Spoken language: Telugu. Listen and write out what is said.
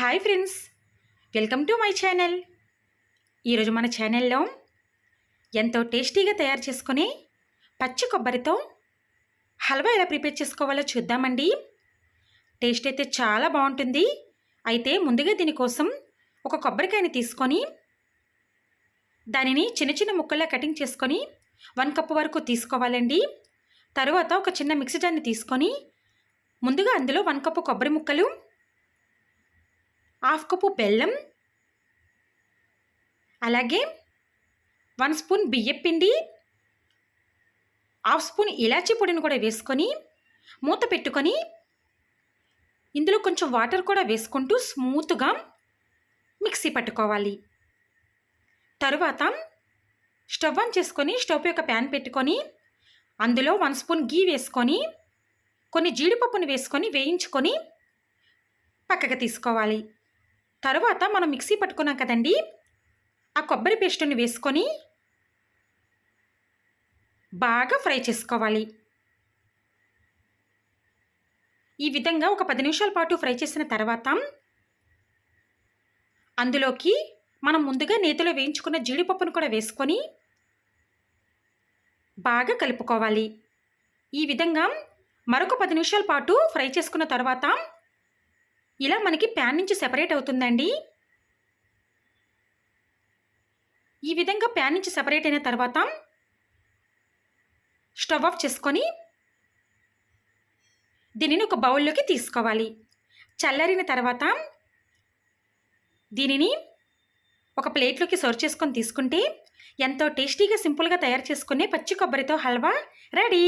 Hi friends welcome to my channel. ఈరోజు మన ఛానల్లో ఎంతో టేస్టీగా తయారు చేసుకుని పచ్చి కొబ్బరితో హల్వా ఎలా ప్రిపేర్ చేసుకోవాలో చూద్దామండి. టేస్ట్ అయితే చాలా బాగుంటుంది. అయితే ముందుగా దీనికోసం ఒక కొబ్బరికాయని తీసుకొని దానిని చిన్న చిన్న ముక్కల్లా కటింగ్ చేసుకొని వన్ కప్ వరకు తీసుకోవాలండి. తరువాత ఒక చిన్న మిక్సీ జార్ని తీసుకొని ముందుగా అందులో వన్ కప్పు కొబ్బరి ముక్కలు హాఫ్ కప్పు బెల్లం అలాగే వన్ స్పూన్ బియ్యం పిండి హాఫ్ స్పూన్ ఇలాచీ పొడిని కూడా వేసుకొని మూత పెట్టుకొని ఇందులో కొంచెం వాటర్ కూడా వేసుకుంటూ స్మూత్గా మిక్సీ పట్టుకోవాలి. తరువాత స్టవ్ ఆన్ చేసుకొని స్టవ్ యొక్క ప్యాన్ పెట్టుకొని అందులో వన్ స్పూన్ గీ వేసుకొని కొన్ని జీడిపప్పుని వేసుకొని వేయించుకొని పక్కకు తీసుకోవాలి. తర్వాత మనం మిక్సీ పట్టుకున్నాం కదండి ఆ కొబ్బరి పేస్టుని వేసుకొని బాగా ఫ్రై చేసుకోవాలి. ఈ విధంగా ఒక పది నిమిషాల పాటు ఫ్రై చేసిన తర్వాత అందులోకి మనం ముందుగా నేతిలో వేయించుకున్న జీడిపప్పును కూడా వేసుకొని బాగా కలుపుకోవాలి. ఈ విధంగా మరొక పది నిమిషాల పాటు ఫ్రై చేసుకున్న తర్వాత ఇలా మనకి ప్యాన్ నుంచి సెపరేట్ అవుతుందండి. ఈ విధంగా ప్యాన్ నుంచి సెపరేట్ అయిన తర్వాత స్టవ్ ఆఫ్ చేసుకొని దీనిని ఒక బౌల్లోకి తీసుకోవాలి. చల్లరిన తర్వాత దీనిని ఒక ప్లేట్లోకి సర్వ్ చేసుకొని తీసుకుంటే ఎంతో టేస్టీగా సింపుల్గా తయారు చేసుకునే పచ్చి కొబ్బరితో హల్వా రెడీ.